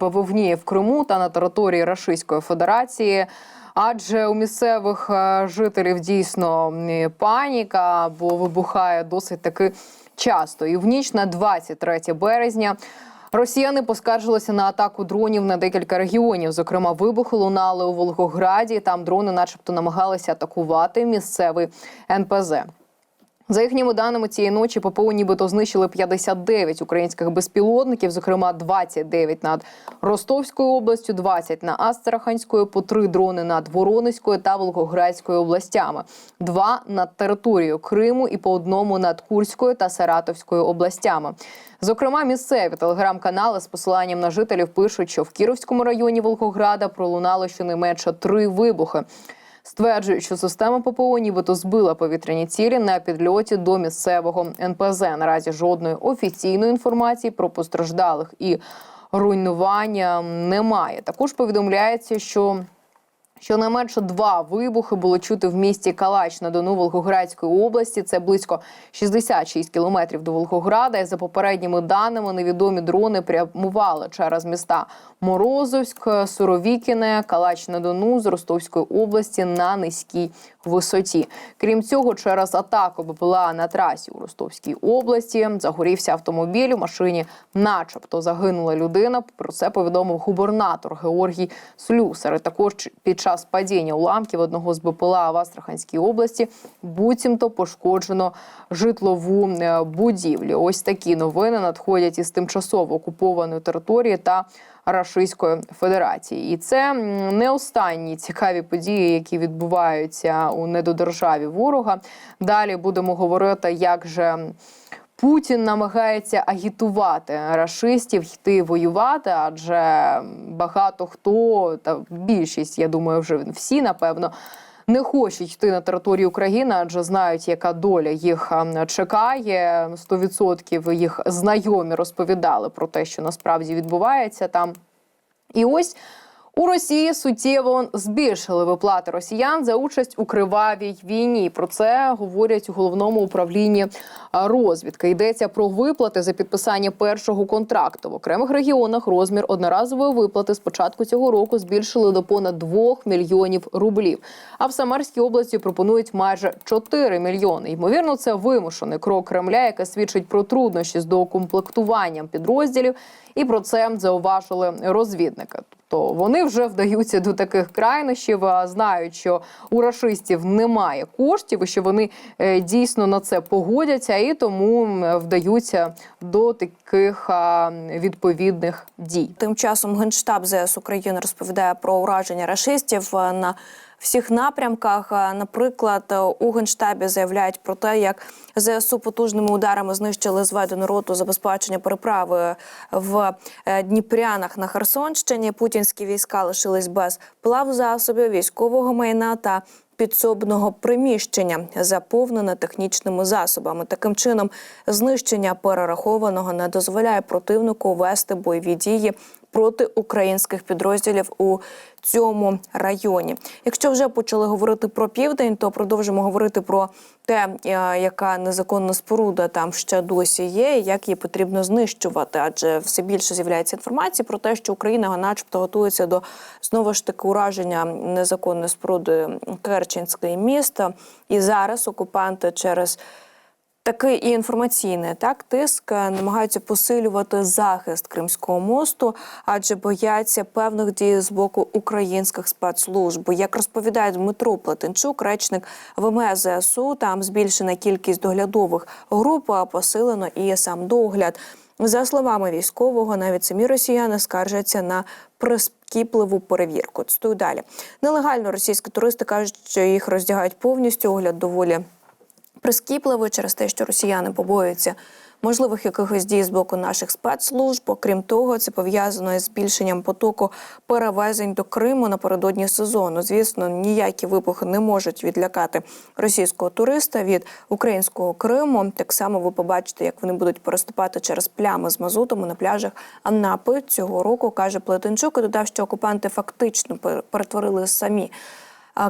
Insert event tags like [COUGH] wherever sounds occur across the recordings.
бавовні в Криму та на території Рашистської Федерації. Адже у місцевих е, жителів дійсно паніка, бо вибухає досить таки часто. І в ніч на 23 березня росіяни поскаржилися на атаку дронів на декілька регіонів. Зокрема, вибухи лунали у Волгограді. Там дрони, начебто, намагалися атакувати місцевий НПЗ. За їхніми даними цієї ночі ППО нібито знищили 59 українських безпілотників, зокрема 29 над Ростовською областю, 20 на Астраханською, по три дрони над Воронезькою та Волгоградською областями, два над територією Криму і по одному над Курською та Саратовською областями. Зокрема, місцеві телеграм-канали з посиланням на жителів пишуть, що в Кіровському районі Волгограда пролунало щонайменше три вибухи. Стверджують, що система ППО нібито збила повітряні цілі на підльоті до місцевого НПЗ. Наразі жодної офіційної інформації про постраждалих і руйнування немає. Також повідомляється, що Щонайменше два вибухи було чути в місті Калач на Дону Волгоградської області. Це близько 66 кілометрів до Волгограда. І за попередніми даними, невідомі дрони прямували через міста Морозовськ, Суровікіне, Калач на Дону з Ростовської області на низькій висоті. Крім цього, через атаку БПЛА на трасі у Ростовській області загорівся автомобіль. У машині, начебто, загинула людина. Про це повідомив губернатор Георгій Слюсар. Також під час падіння уламків одного з БПЛА в Астраханській області буцімто пошкоджено житлову е, будівлю. Ось такі новини надходять із тимчасово окупованої території та Рашистської Федерації, і це не останні цікаві події, які відбуваються у недодержаві ворога. Далі будемо говорити, як же. Путін намагається агітувати рашистів йти воювати, адже багато хто та більшість, я думаю, вже всі напевно. Не хочуть йти на територію України, адже знають, яка доля їх чекає. 100% їх знайомі розповідали про те, що насправді відбувається там. І ось у Росії суттєво збільшили виплати росіян за участь у кривавій війні. Про це говорять у головному управлінні розвідки. Йдеться про виплати за підписання першого контракту в окремих регіонах. Розмір одноразової виплати з початку цього року збільшили до понад 2 мільйонів рублів. А в Самарській області пропонують майже 4 мільйони. Ймовірно, це вимушений крок Кремля, яке свідчить про труднощі з доукомплектуванням підрозділів. І про це зауважили розвідники. Тобто вони вже вдаються до таких крайнощів, знають, що у рашистів немає коштів, і що вони е, дійсно на це погодяться, і тому вдаються до таких відповідних дій. Тим часом Генштаб ЗС України розповідає про ураження рашистів е, на всіх напрямках. Е, Наприклад, е, у генштабі заявляють про те, як ЗСУ потужними ударами знищили зведену роту забезпечення переправи в е, Дніпрянах на Херсонщині. Путінські війська лишились без плавзасобів, військового майна та підсобного приміщення, заповнене технічними засобами. Таким чином, знищення перерахованого не дозволяє противнику вести бойові дії проти українських підрозділів у цьому районі. Якщо вже почали говорити про південь, то продовжимо говорити про те, е, яка незаконна споруда там ще досі є, і як її потрібно знищувати. Адже все більше з'являється інформації про те, що Україна, начебто, готується до знову ж таки ураження незаконної споруди Керченське міста. І зараз окупанти через Такий і інформаційний так тиск е, намагаються посилювати захист Кримського мосту, адже бояться певних дій з боку українських спецслужб. Як розповідає Дмитро Плетенчук, речник ВМС ЗСУ, там збільшена кількість доглядових груп, а посилено і сам догляд. За словами військового, навіть самі росіяни скаржаться на прискіпливу перевірку. Цитую далі. Нелегально російські туристи кажуть, що їх роздягають повністю. Огляд доволі прискіпливий через те, що росіяни побоюються можливих якихось дій з боку наших спецслужб. Окрім того, це пов'язано із збільшенням потоку перевезень до Криму напередодні сезону. Звісно, ніякі вибухи не можуть відлякати російського туриста від українського Криму. Так само ви побачите, як вони будуть переступати через плями з мазутом на пляжах Анапи цього року, каже Плетенчук. І додав, що окупанти фактично перетворили самі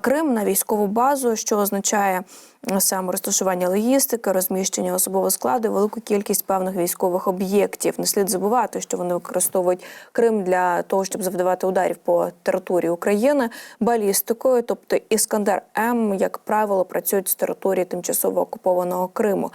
Крим на військову базу, що означає саме розташування логістики, розміщення особового складу, велику кількість певних військових об'єктів. Не слід забувати, що вони використовують Крим для того, щоб завдавати ударів по території України балістикою, тобто Іскандер М, як правило, працюють з території тимчасово окупованого Криму.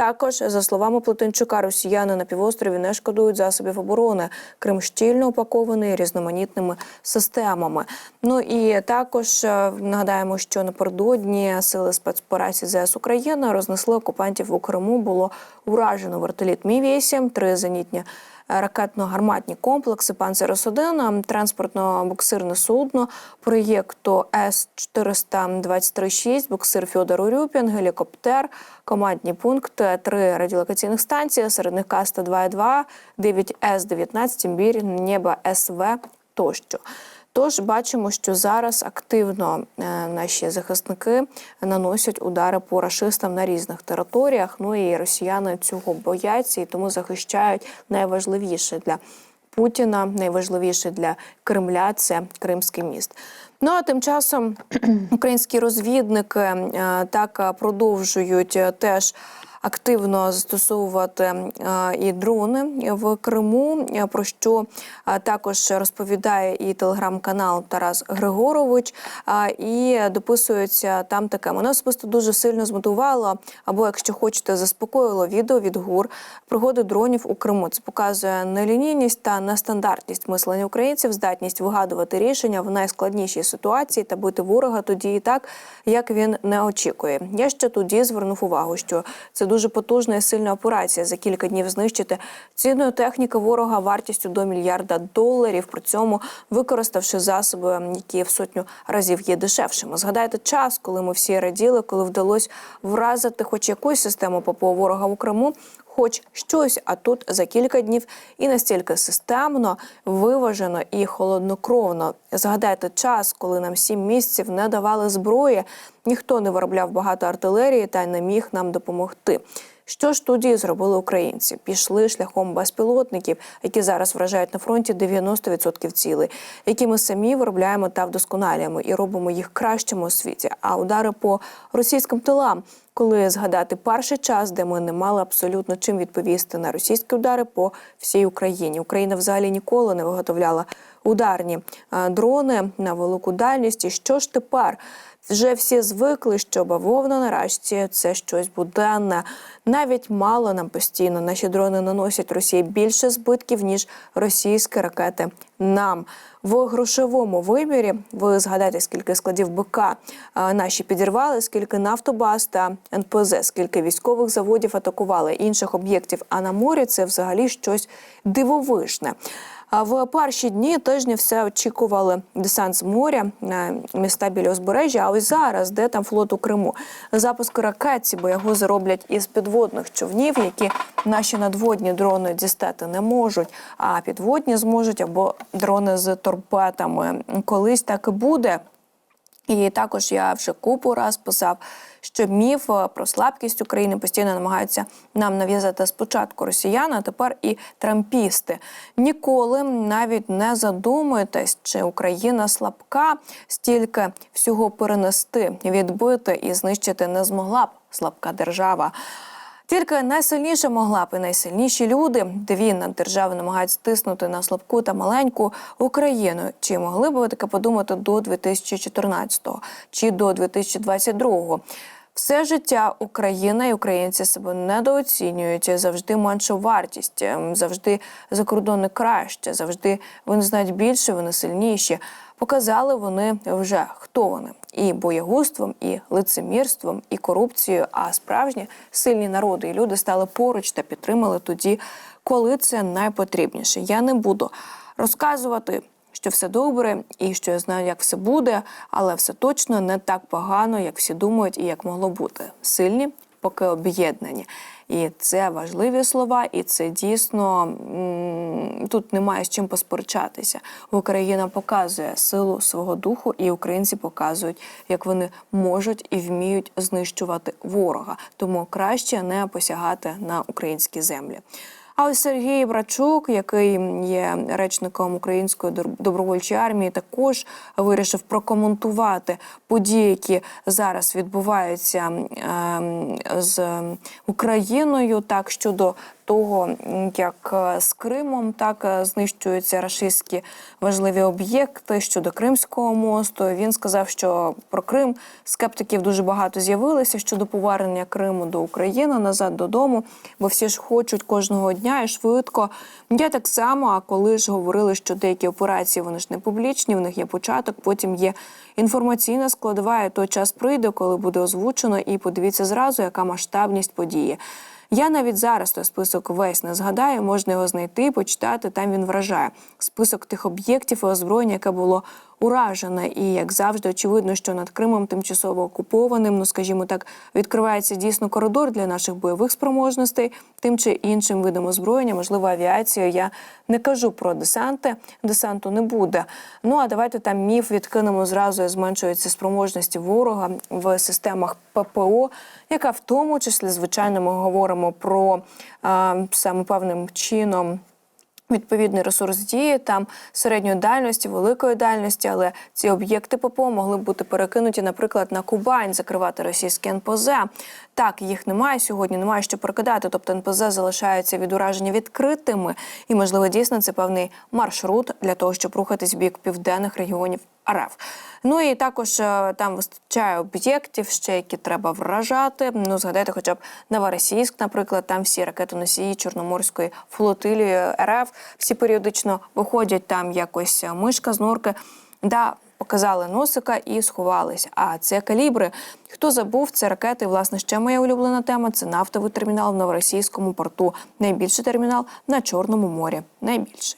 Також, за словами Плетенчука, росіяни на півострові не шкодують засобів оборони. Крим щільно упакований різноманітними системами. Ну і також е, нагадаємо, що напередодні сили спецоперації ЗС України рознесли окупантів у Криму. Було уражено вертоліт Мі 8 три зенітні ракетно-гарматні комплекси «Панцерос-1», транспортно-буксирне судно проєкту С-423-6, буксир Фьодор Урюпін, гелікоптер, командні пункти, три радіолокаційних станції, серед них К-102,2, 9 С-19, Імбір, Небо СВ тощо. Тож бачимо, що зараз активно е, наші захисники наносять удари по рашистам на різних територіях. Ну і росіяни цього бояться і тому захищають найважливіше для Путіна, найважливіше для Кремля це Кримський міст. Ну а тим часом [CLEARS THROAT] українські розвідники е, так продовжують е, теж. Активно застосовувати е, і дрони в Криму, е, про що е, також розповідає і телеграм-канал Тарас Григорович. І дописується там таке. Мене особисто дуже сильно змотивувало, або, якщо хочете, заспокоїло відео від ГУР пригоди дронів у Криму. Це показує нелінійність та нестандартність мислення українців, здатність вигадувати рішення в найскладнішій ситуації та бити ворога тоді і так, як він не очікує. Я ще тоді звернув увагу, що це дуже потужна і сильна операція. За кілька днів знищити цінної техніки ворога вартістю до мільярда доларів. При цьому використавши засоби, які в сотню разів є дешевшими. Згадайте час, коли ми всі раділи, коли вдалося вразити хоч якусь систему ППО ворога в Криму. Хоч щось, а тут за кілька днів і настільки системно, виважено і холоднокровно. Згадайте час, коли нам сім місяців не давали зброї, ніхто не виробляв багато артилерії та не міг нам допомогти. Що ж тоді зробили українці? Пішли шляхом безпілотників, які зараз вражають на фронті 90% цілей, які ми самі виробляємо та вдосконалюємо і робимо їх кращими у світі. А удари по російським тилам, коли згадати перший час, де ми не мали абсолютно чим відповісти на російські удари по всій Україні. Україна взагалі ніколи не виготовляла ударні дрони на велику дальність. І що ж тепер? Вже всі звикли, що бавовна на рашці – це щось буденне. Навіть мало нам постійно. Наші дрони наносять Росії більше збитків, ніж російські ракети нам. В грошовому вимірі ви згадайте, скільки складів БК наші підірвали, скільки нафтобаз та НПЗ, скільки військових заводів атакували інших об'єктів. А на морі це взагалі щось дивовижне. А в перші дні тижня все очікували десант з моря на міста біля узбережжя. А ось зараз, де там флот у Криму, запуск ракет ці його зроблять із підводних човнів, які наші надводні дрони дістати не можуть, а підводні зможуть або дрони з торпетами. Колись так і буде. І також я вже купу раз писав, що міф е, про слабкість України постійно намагаються нам нав'язати спочатку росіяни, а тепер і трампісти. Ніколи навіть не задумуйтесь, чи Україна слабка, стільки всього перенести, відбити і знищити не змогла б слабка держава. Тільки найсильніша могла б і найсильніші люди, дві наддержави намагаються тиснути на слабку та маленьку Україну. Чи могли б ви таке подумати до 2014-го чи до 2022-го? Все життя Україна і українці себе недооцінюють, завжди меншу вартість, ем, завжди закордони краще, завжди вони знають більше, вони сильніші. Показали вони вже хто вони і боягузтвом, і лицемірством, і корупцією. А справжні сильні народи і люди стали поруч та підтримали тоді, коли це найпотрібніше. Я не буду розказувати. Що все добре, і що я знаю, як все буде, але все точно не так погано, як всі думають, і як могло бути. Сильні, поки об'єднані. І це важливі слова, і це дійсно тут немає з чим посперечатися. Україна показує силу свого духу, і українці показують, як вони можуть і вміють знищувати ворога. Тому краще не посягати на українські землі. А ось Сергій Брачук, який є речником української добровольчої армії, також вирішив прокоментувати події, які зараз відбуваються ем, з Україною, так щодо того, як е, з Кримом так е, знищуються рашистські важливі об'єкти щодо Кримського мосту. Він сказав, що про Крим скептиків дуже багато з'явилося щодо повернення Криму до України назад додому, бо всі ж хочуть кожного дня і швидко. Я так само. А коли ж говорили, що деякі операції вони ж не публічні, в них є початок, потім є інформаційна складова, і той час прийде, коли буде озвучено, і подивіться зразу, яка масштабність події. Я навіть зараз той список весь не згадаю, можна його знайти, почитати. Там він вражає список тих об'єктів і озброєння, яке було уражене. І як завжди, очевидно, що над Кримом тимчасово окупованим, ну скажімо так, відкривається дійсно коридор для наших бойових спроможностей, тим чи іншим видом озброєння, можливо, авіацію. Я не кажу про десанти, десанту не буде. Ну а давайте там міф відкинемо зразу, зменшуються спроможності ворога в системах ППО, яка в тому числі, звичайно, ми говоримо про а, саме певним чином. Відповідний ресурс дії там середньої дальності, великої дальності, але ці об'єкти ППО могли бути перекинуті, наприклад, на Кубань, закривати російські НПЗ. Так, їх немає сьогодні, немає що перекидати. Тобто НПЗ залишаються від ураження відкритими, і можливо дійсно це певний маршрут для того, щоб рухатись в бік південних регіонів РФ. Ну і також е, там вистачає об'єктів, ще які треба вражати. Ну згадайте, хоча б Новоросійськ, наприклад, там всі ракетоносії Чорноморської флотилії РФ всі періодично виходять там якось е, мишка з норки. Да, показали носика і сховались. А це калібри. Хто забув, це ракети. Власне, ще моя улюблена тема це нафтовий термінал в новоросійському порту. Найбільший термінал на Чорному морі. Найбільший.